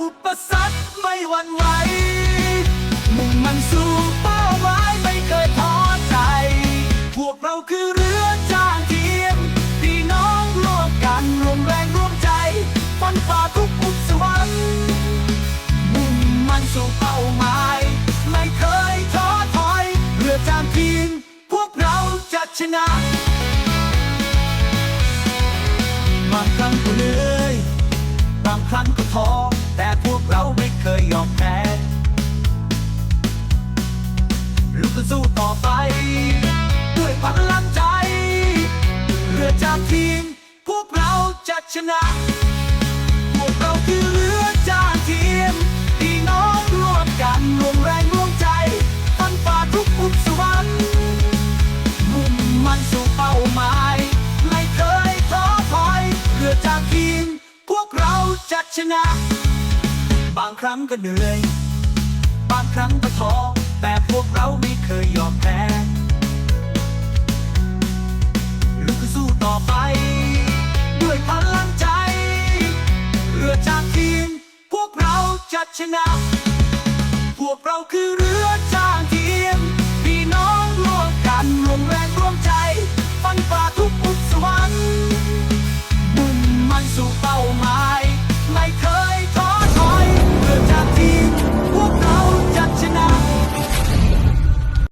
อุปสรรคไม่หวั่นไหว มุ่งมันสู่เป้าหมายไม่เคยท้อใจ พวกเราคือเรือจ้างเทียมพี่น้องร่วมกันรวมแรงร่วมใจฟันฝ่าทุกอุปสรรคมุ่งมันสู่เป้าหมาย ไม่เคยท้อถอย เรือจ้างเทียมพวกเราจะชนะบางครั้งก็เหนื่อยบางครั้งก็ท้อ ต่อไป ด้วยพลังใจ เรือจากทีม พวกเราจะชนะ พวกเราคือเรือจากทีมพี่น้องร่วมกันรวมแรงร่วมใจฟันฝ่าทุกอุปสรรคมุ่งมันสู่เป้าหมาย ไม่เคยท้อถอยเรือจากทีม พวกเราจะชนะ บางครั้งก็เหนื่อย บางครั้งก็ท้อ ชนะ พวกเราคือเรือ